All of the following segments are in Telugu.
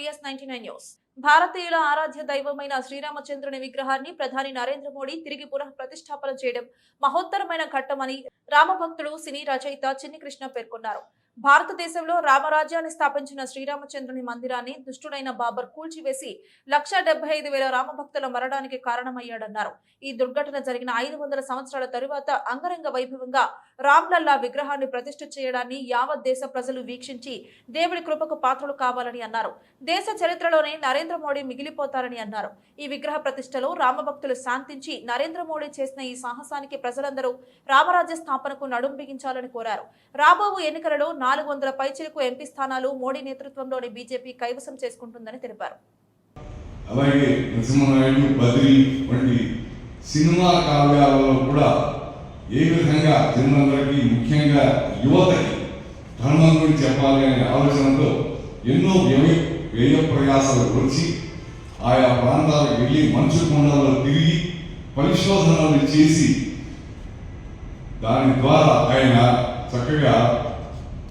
VS ninety news. భారతీయుల ఆరాధ్య దైవమైన శ్రీరామచంద్రుని విగ్రహాన్ని ప్రధాని నరేంద్ర మోడీ తిరిగి పునః ప్రతిష్టాపన చేయడం మహోత్తరమైన ఘట్టమని రామభక్తుడు సినీ రచయిత చిన్ని కృష్ణ పేర్కొన్నారు. భారతదేశంలో రామరాజ్యాన్ని స్థాపించిన శ్రీరామచంద్రుని మందిరాన్ని దుష్టుడైన బాబర్ కూల్చివేసి లక్ష డెబ్బై ఐదు వేల రామభక్తుల మరణానికి కారణమయ్యాడన్నారు. ఈ దుర్ఘటన జరిగిన ఐదు వందల సంవత్సరాల తరువాత అంగరంగ వైభవంగా రామ్లల్లా విగ్రహాన్ని ప్రతిష్ఠ చేయడాన్ని యావత్ దేశ ప్రజలు వీక్షించి దేవుడి కృపకు పాత్రలు కావాలని అన్నారు. దేశ చరిత్రలోనే నరేంద్ర మోడీ మిగిలిపోతారని అన్నారు. ఈ విగ్రహ ప్రతిష్టలో రామభక్తులు శాంతించి నరేంద్ర మోడీ చేసిన ఈ సాహసానికి ప్రజలందరూ రామరాజ్య స్థాపనకు నడుం బిగించాలని కోరారు. రాబోవు ఎన్నికలలో నాలుగు వందల పైచిలకు ఎంపీ స్థానాలు మోడీ నేతృత్వంలోని బీజేపీ కైవసం చేసుకుంటుందని తెలిపారు. అలాగే నరసింహనాయుడు బద్రి వంటి సినిమా కావ్యాలలో కూడా ఏ విధంగా జనులందరికీ ముఖ్యంగా యువతకి ధర్మం గురించి చెప్పాలి అనే ఆలోచనతో ఎన్నో వ్యయ వ్యయ ప్రయాసాలు గురించి ఆయా ప్రాంతాలకు వెళ్ళి మంచు కొండలలో తిరిగి పరిశోధనలు చేసి దాని ద్వారా ఆయన చక్కగా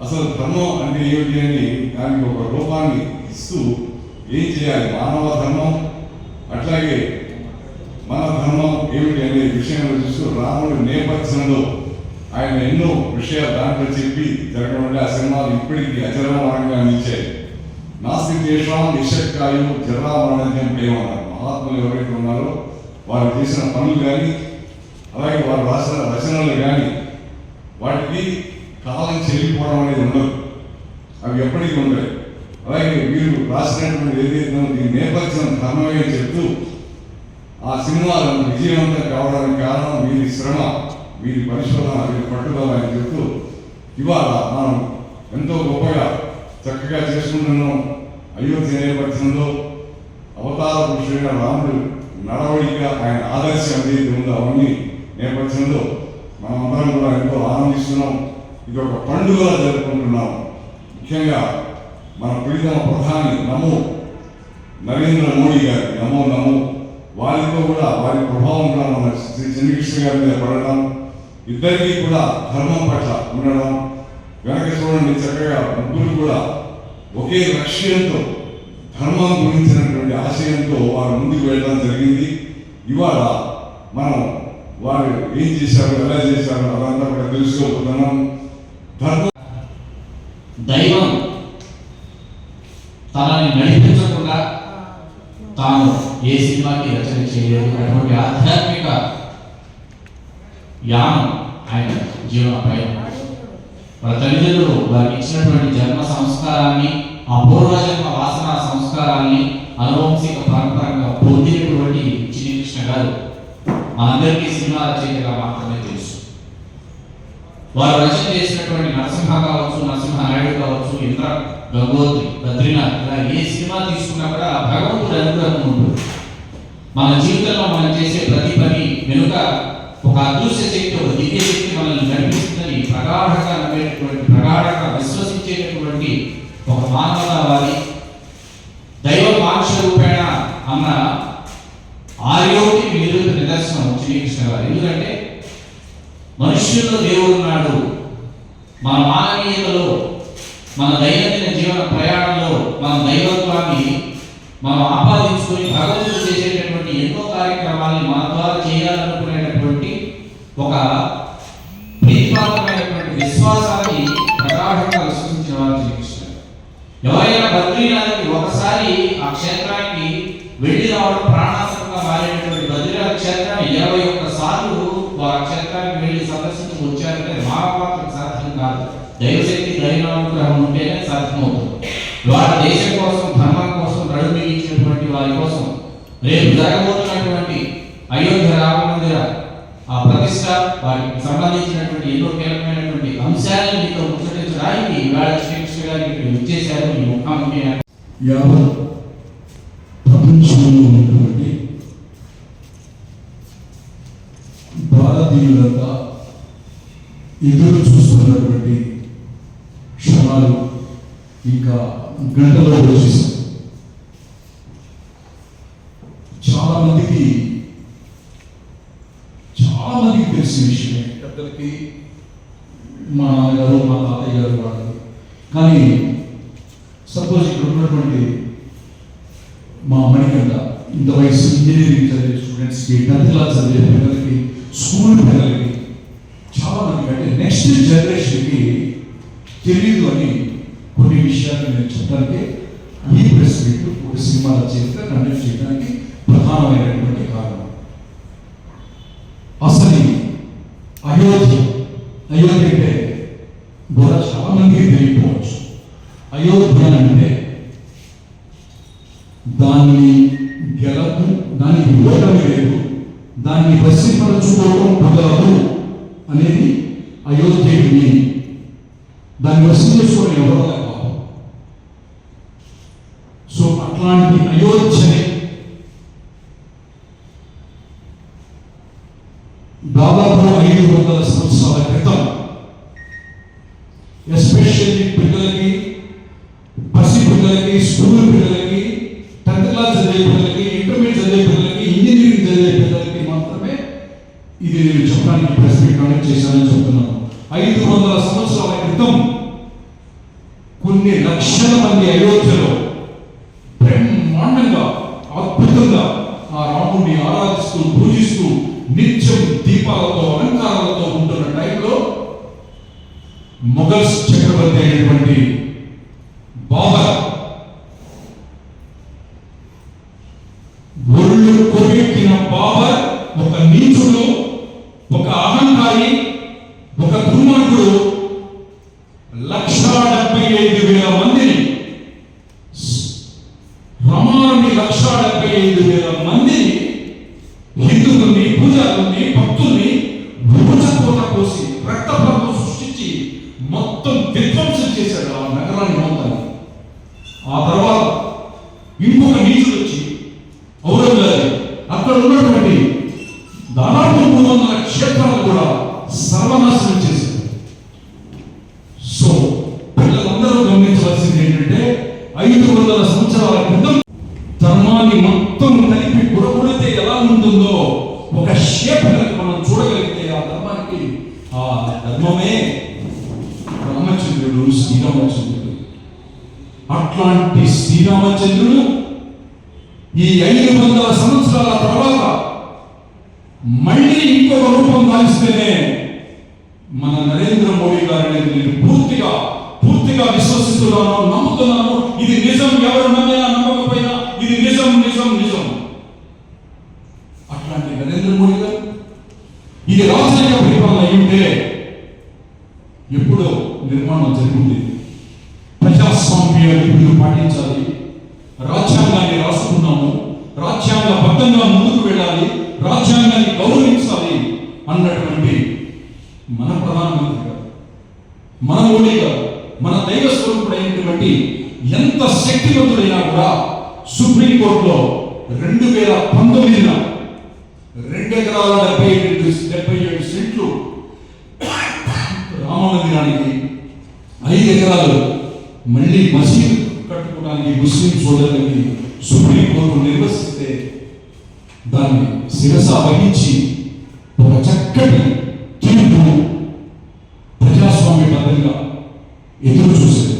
అసలు ధర్మం అంటే ఏమిటి అని దానికి ఒక రూపాన్ని ఇస్తూ ఏం చేయాలి? మానవ ధర్మం? అట్లాగే మన ధర్మం ఏమిటి అనే విషయంలో చూస్తూ రాముడి నేపథ్యంలో ఆయన ఎన్నో విషయాలు దాంట్లో చెప్పి జరగడం ఆ సినిమాలు ఇప్పటికీ అచరమానంగా నిలిచాయి. నాస్తికేషం నిశక్కాయు జరామరణ్యం ఏమన్నారు మహాత్ములు ఎవరైతే ఉన్నారో వారు చేసిన పనులు కానీ అలాగే వారు రాసిన రచనలు కానీ వాటికి కాలం చెల్లిపోవడం అనేది ఉండదు. అవి ఎప్పటికీ ఉండవు. అలాగే మీరు రాసినటువంటి ఏదైతే దీని నేపథ్యం ధర్మమే చెప్తూ ఆ సినిమాలను విజయవంతం కావడానికి కారణం వీరి శ్రమ వీరి పరిశోధన వీరి పట్టుదల అని చెప్తూ ఇవాళ మనం ఎంతో గొప్పగా చక్కగా చేసుకుంటున్నాం. అయోధ్య నేపథ్యంలో అవతార పురుషుడైన రాముడు నడవడిక ఆయన ఆదర్శం ఏదైతే ఉందో అవన్నీ నేపథ్యంలో మనమందరం కూడా ఎంతో ఆనందిస్తున్నాం. ఇది ఒక పండుగలా జరుపుకుంటున్నాం. ముఖ్యంగా మన ప్రీతమ ప్రధాని నమో నరేంద్ర మోడీ గారి నమో నమో. వారితో కూడా వారి ప్రభావం కూడా మన శ్రీ చంద్రకృష్ణ గారి మీద పడడం ఇద్దరికీ కూడా ధర్మం పట్ల ఉండడం వెనక చూడండి చక్కగా ముగ్గురు కూడా ఒకే లక్ష్యంతో ధర్మం గురించినటువంటి ఆశయంతో వారు ముందుకు వెళ్ళడం జరిగింది. ఇవాళ మనం వారు ఏం చేశారు ఎలా చేశారు అదంతా కూడా తెలుసుకోబోతున్నాం. దైవం తనని నడిపించకుండా తాను ఏ సినిమాకి రచన చేయలేదు. అటువంటి ఆధ్యాత్మిక యానం ఆయన జీవనపై. వాళ్ళ తల్లిదండ్రులు వారికి ఇచ్చినటువంటి జన్మ సంస్కారాన్ని అపూర్వ జన్మ వాసన సంస్కారాన్ని అనువంశిక పరంపరంగా పొందినటువంటి చిన్ని కృష్ణ గారు. మనందరికీ సినిమా రచయితగా వారు రచన చేసినటువంటి నరసింహ కావచ్చు నరసింహ నాయుడు కావచ్చు ఇంద్ర గంగోత్రి బద్రీనాథ్ ఇలా ఏ సినిమా తీసుకున్నా కూడా ఆ భగవంతుడు అనుగ్రహం ఉంటుంది. మన జీవితంలో మనం చేసే ప్రతి పని వెనుక ఒక అదృశ్య శక్తి ఒక దివ్య శక్తి మనల్ని నడిపిస్తుందని ప్రగాఢంగా నమ్మేటటువంటి ప్రగాఢంగా విశ్వసించేటటువంటి ఒక మానవతావాది దైవ మానుష రూపేణ అన్న ఆర్యోకి నిరూప నిదర్శనం శ్రీకృష్ణ గారు. ఎందుకంటే మనుష్యుల్లో దేవుడు ఉన్నాడు. మన మానవీయతలో మన దైనందిన జీవన ప్రయాణంలో మన దైవత్వాన్ని మనం ఆపాదించుకొని భగవంతుడు చేసేటటువంటి ఎన్నో కార్యక్రమాలను మన ద్వారా చేయాలనుకునేటటువంటి ఒక జరగబోతున్నటువంటి అయోధ్య రామ మందిర ఆ ప్రతిష్ట వారికి సంబంధించినటువంటి ఎన్నో కీలకమైనటువంటి అంశాలను మీతో ముచ్చటించడానికి ఇవాళ శ్రీకృష్ణ గారు ఇక్కడ విచ్చేశారు ఈ ముఖాముఖి యావత్ ప్రపంచంలో ఉన్నటువంటి భారతీయులంతా ఎదురు చూస్తున్నటువంటి క్షణాలు ఇంకా గంటలో వచ్చేసాయి చాలా మందికి చాలా మందికి తెలిసిన విషయమే పెద్దలకి మా నాన్నగారు మా తాతయ్య గారు వాళ్ళకి కానీ సపోజ్ ఇక్కడ ఉన్నటువంటి మా మణికంద ఇంత వయసు ఇంజనీరింగ్ చదివే స్టూడెంట్స్కి టెన్త్ క్లాస్ చదివే పిల్లలకి స్కూల్ పిల్లలకి చాలా మంది అంటే నెక్స్ట్ జనరేషన్కి తెలియదు అని కొన్ని విషయాలు నేను చెప్పడానికి ఈ ప్రెస్ మీట్ ఒక సినిమా రచయిత కండక్ట్ చేయడానికి ప్రధానమైనటువంటి కారణం. అసలు అయోధ్య అయోధ్య అంటే కూడా చాలా మందికి తెలియకపోవచ్చు. అయోధ్య అంటే దాన్ని గెలదు ఉండటం లేదు. దాన్ని వశీపరచుకోవడం కుదరదు అనేది అయోధ్యకి దాన్ని వశం చేసుకోవడం ఎవరు కాదు సో అట్లాంటి అయోధ్యని దాదాపు ఐదు వందల సంవత్సరాల క్రితం ఎస్పెషల్లీ పిల్లలకి పసి పిల్లలకి స్కూల్ పిల్లలకి టెన్త్ క్లాస్ చదివే పిల్లలకి ఇంటర్మీడియట్ చదివే పిల్లలకి ఇంజనీరింగ్ చదివే పిల్లలకి మాత్రమే ఇది నేను చెప్పడానికి ప్రెస్ మీట్ కండక్ట్ చేశానని చెప్తున్నాను ఐదు వందల సంవత్సరాల క్రితం కొన్ని లక్షల మంది అయోధ్యలో బ్రహ్మాండంగా అద్భుతంగా ఆ రాముడిని ఆరాధిస్తూ పూజిస్తూ నిత్యం దీపాలతో అలంకారాలతో ఉంటున్న టైంలో మొఘల్స్ చక్రవర్తి అయినటువంటి బాబర్ ఒళ్ళు కొవ్వెక్కిన బాబర్ ఒక నీచుడు ఒక అహంకారి ఒక దుర్మార్గుడు లక్షా డెబ్బై ఐదు వేల మందిని రమారమి లక్షా డెబ్బై ఐదు వేల మందిని హిందువుల్ని పూజారుల్ని భక్తుల్ని భూచకోత కోసి రక్తపాతం సృష్టించి మొత్తం విధ్వంసం చేశాడు ఆ నగరాన్ని మొత్తాన్ని ఆ తర్వాత ఇంకొక నీచుడు వచ్చి ఔరంగజేబు అక్కడ ఉన్నటువంటి దాదాపు మూడు వందల క్షేత్రాలు కూడా సర్వనాశనం చేశాడు. సో పిల్లలందరూ గమనించవలసింది ఏంటంటే ఐదు వందల సంవత్సరాల క్రితం ధర్మాన్ని మొత్తం కలిపి గుడగొడితే ఎలా ఉంటుందో ఒక షేప్ కనుక మనం చూడగలిగితే ఆ ధర్మానికి ఆ ధర్మమే రామచంద్రుడు శ్రీరామచంద్రుడు అట్లాంటి శ్రీరామచంద్రుడు ఈ ఐదు వందల సంవత్సరాల తర్వాత మళ్ళీ ఇంకొక రూపం దాల్చితేనే మన నరేంద్ర మోడీ గారిని నేను పూర్తిగా పూర్తిగా విశ్వసిస్తున్నాను నమ్ముతున్నాను. ఇది నిజం ఎవరు నమ్మినా నమ్మకపోయినా ఇది నిజం నిజం నిజం. అట్లాంటి నరేంద్ర మోడీ గారు ఇది రాజకీయ పరిపాలన అయ్యుంటే ఎప్పుడో నిర్మాణం జరిగింది. ప్రజాస్వామ్య విధులు పాటించాలి రాజ్యాంగాన్ని రాసుకున్నాము రాజ్యాంగబద్ధంగా ముందుకు వెళ్ళాలి రాజ్యాంగాన్ని గౌరవించాలి అన్నటువంటి మన ప్రధానమంత్రి గారు మన మోడీ గారు మన దైవ స్వరూపుడైనటువంటి ఎంత శక్తివంతుడైనా కూడా సుప్రీంకోర్టులో రెండు వేల పంతొమ్మిదిన రెండు ఎకరాల డెబ్బై ఏడు డెబ్బై ఏడు సెంట్లు రామ మందిరానికి ఐదు ఎకరాలు మళ్ళీ మసీదు కట్టుకోవడానికి ముస్లిం సోదరులకి సుప్రీంకోర్టు నిర్వహిస్తే దాన్ని శిరస వహించి ఒక చక్కటి తీర్పు ప్రజాస్వామ్యబద్ధంగా ఎదురు చూశారు.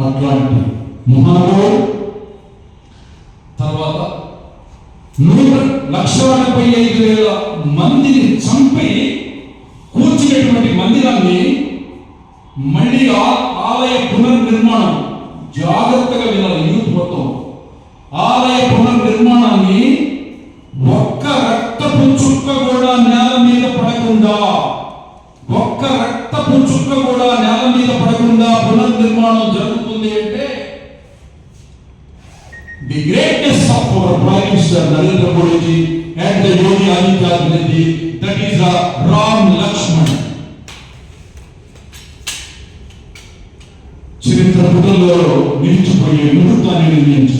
అట్లాంటి మహాలో తర్వాత నూట లక్ష ఎనభై ఐదు వేల and the Yogi Adityanath Reddy that is the Ram Lakshman చరిత్ర పుటల్లో నిలిచిపోయే ముహూర్తాన్ని నిర్ణయించు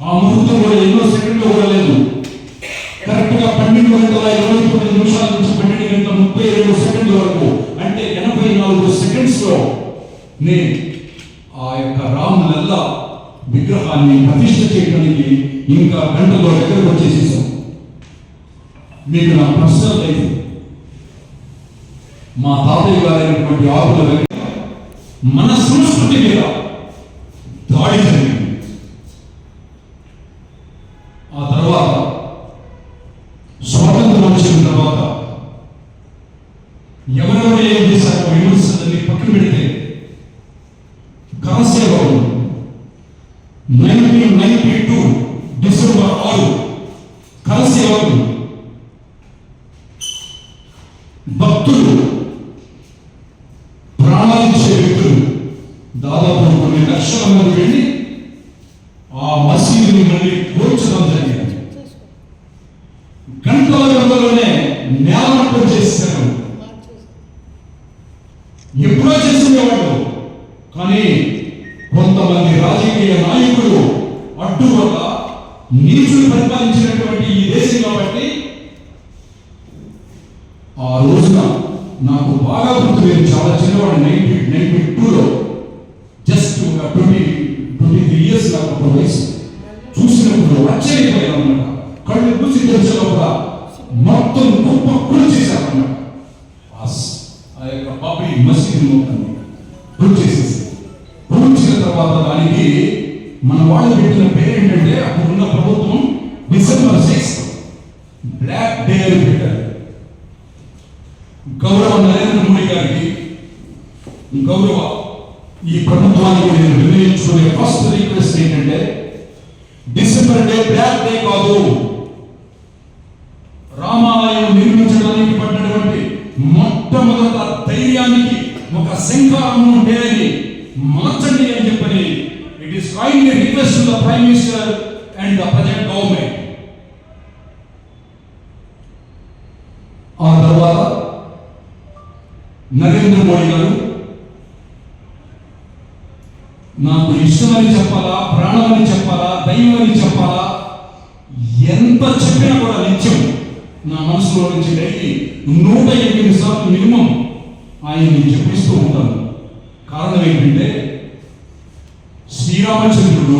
ఆ ముహూర్తం కూడా ఎన్నో సెకండ్లు కూడా లేదు. కరెక్ట్గా పన్నెండు గంటల ఇరవై తొమ్మిది నిమిషాల నుంచి పన్నెండు గంటల ముప్పై రెండు సెకండ్ల వరకు అంటే ఎనభై నాలుగు సెకండ్స్లో నే ఆ యొక్క రాములల్లా విగ్రహాన్ని ప్రతిష్ఠ చేయడానికి ఇంకా గంటలో దగ్గరకు వచ్చేసేసాం. మీకు నా ప్రశ్న లేదు. మా తాతయ్య గారైనటువంటి ఆకుల మన సంస్కృతి మీద దాడి జరిగింది లక్షల మంది వెళ్ళి ఆ మసీదుని మళ్ళీ కూర్చడం జరిగింది గంటల గంటలోనే నేలమట్టం చేశారు ఎప్పుడో చేసేవాడు కానీ కొంతమంది రాజకీయ నాయకులు అడ్డు వల్ల నీచులు పరిపాలించినటువంటి ఈ దేశం కాబట్టి ఆ రోజున నాకు బాగా గుర్తు నేను చాలా చిన్నవాడు నైన్టీ నైన్టీ టూలో జస్ట్ ఒక ట్వంటీ ట్వంటీ త్రీ ఇయర్స్ నాకు అప్పుడు వయసు. చూసినప్పుడు ఆశ్చర్యపోయాను అన్నమాట కళ్ళు మూసి తెలిసిన లోపల మొత్తం గొప్ప కుడి చేశారు అన్నమాట ఆ యొక్క బాబీ మసీదు మొత్తాన్ని పూర్తి చేసేసి పూర్చిన తర్వాత దానికి మన వాళ్ళు పెట్టిన పేరు ఏంటంటే అప్పుడు ఉన్న ప్రభుత్వం డిసెంబర్ సిక్స్ బ్లాక్ డే అని పెట్టారు. గౌరవ నరేంద్ర మోడీ గారికి గౌరవ ఈ ప్రభుత్వానికి నేను నిర్ణయించుకునే ఫస్ట్ రిక్వెస్ట్ ఏంటంటే డిసెంబర్ డే బ్లాక్ డే కాదు. రామాలయం నిర్మించడానికి పడినటువంటి మొట్టమొదట ధైర్యానికి ఒక శంకారం ఉంటే మార్చండి అని చెప్పని it is kindly request the prime minister and the present government ఆ తర్వాత నరేంద్ర మోడీ గారు నాకు ఇష్టమని చెప్పాలా ప్రాణమని చెప్పాలా దైవమని చెప్పాలా ఎంత చెప్పినా కూడా నిత్యం నా మనసులో నుంచి డైలీ నూట ఎనిమిది సార్లు మినిమం ఆయన్ని చెప్పిస్తూ ఉంటాను. కారణం ఏంటంటే శ్రీరామచంద్రుడు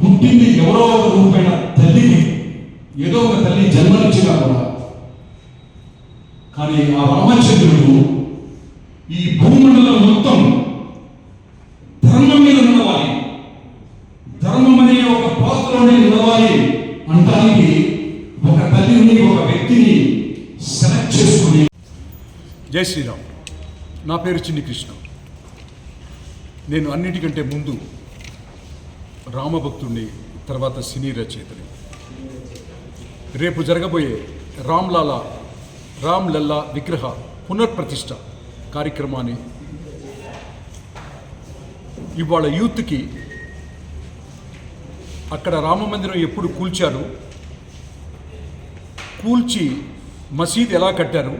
పుట్టింది ఎవరో ఒక రూపైన తల్లిని ఏదో ఒక తల్లి జన్మనిచ్చినా కూడా. కానీ ఆ రామచంద్రుడు ఈ భూమండలం మొత్తం ధర్మం మీద నిలవాలి. ధర్మం అనే ఒక పాత్రలోనే నిలవాలి అంటానికి ఒక తల్లిని ఒక వ్యక్తిని సెలెక్ట్ చేసుకుని జై శ్రీరామ్. నా పేరు చిన్ని కృష్ణ నేను అన్నిటికంటే ముందు రామభక్తుడిని తర్వాత సినీ రచయితని. రేపు జరగబోయే రామ్లాలా రామ్ లల్లా విగ్రహ పునర్ప్రతిష్ట కార్యక్రమాన్ని ఇవాళ యూత్కి అక్కడ రామమందిరం ఎప్పుడు కూల్చారు కూల్చి మసీద్ ఎలా కట్టారు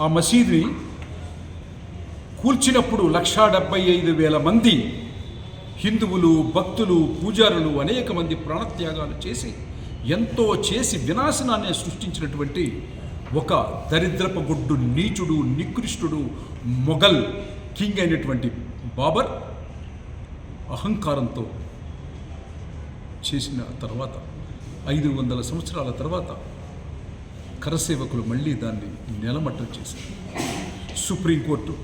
ఆ మసీద్ని కూల్చినప్పుడు లక్షా డెబ్బై ఐదు వేల మంది హిందువులు భక్తులు పూజారులు అనేక మంది ప్రాణత్యాగాలు చేసి ఎంతో చేసి వినాశనాన్ని సృష్టించినటువంటి ఒక దరిద్రపగొడ్డు నీచుడు నికృష్టుడు మొఘల్ కింగ్ అయినటువంటి బాబర్ అహంకారంతో చేసిన తర్వాత ఐదు వందల సంవత్సరాల తర్వాత కరసేవకులు మళ్ళీ దాన్ని నెలమట్టం చేశారు. సుప్రీంకోర్టు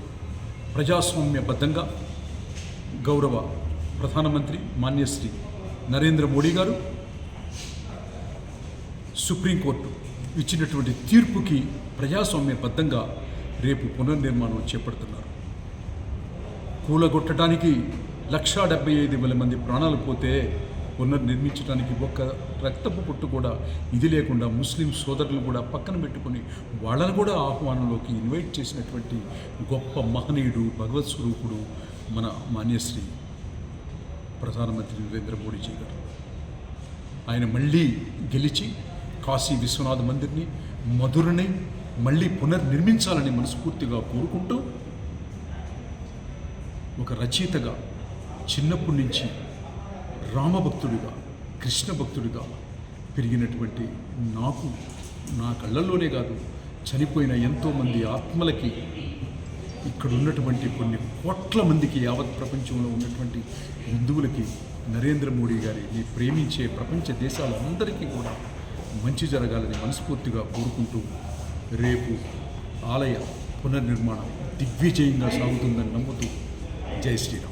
ప్రజాస్వామ్యబద్ధంగా గౌరవ ప్రధానమంత్రి మాన్యశ్రీ నరేంద్ర మోడీ గారు సుప్రీంకోర్టు ఇచ్చినటువంటి తీర్పుకి ప్రజాస్వామ్యబద్ధంగా రేపు పునర్నిర్మాణం చేపడుతున్నారు. కూలగొట్టడానికి లక్షా డెబ్బై ఐదు వేల మంది ప్రాణాలు పోతే పునర్నిర్మించడానికి ఒక్క రక్తపు పుట్టు కూడా ఇది లేకుండా ముస్లిం సోదరులు కూడా పక్కన పెట్టుకొని వాళ్ళను కూడా ఆహ్వానంలోకి ఇన్వైట్ చేసినటువంటి గొప్ప మహనీయుడు భగవత్ స్వరూపుడు మన మాన్యశ్రీ ప్రధానమంత్రి నరేంద్ర మోడీజీ గారు. ఆయన మళ్ళీ గెలిచి కాశీ విశ్వనాథ మందిర్ని మధురని మళ్ళీ పునర్నిర్మించాలని మనస్ఫూర్తిగా కోరుకుంటూ ఒక రచయితగా చిన్నప్పటి నుంచి రామభక్తుడిగా కృష్ణ భక్తుడిగా పెరిగినటువంటి నాకు నా కళ్ళల్లోనే కాదు చనిపోయిన ఎంతోమంది ఆత్మలకి ఇక్కడ ఉన్నటువంటి కొన్ని కోట్ల మందికి యావత్ ప్రపంచంలో ఉన్నటువంటి హిందువులకి నరేంద్ర మోడీ గారిని ప్రేమించే ప్రపంచ దేశాలందరికీ కూడా మంచి జరగాలని మనస్ఫూర్తిగా కోరుకుంటూ రేపు ఆలయ పునర్నిర్మాణం దిగ్విజయంగా సాగుతుందని నమ్ముతూ జై శ్రీరామ్.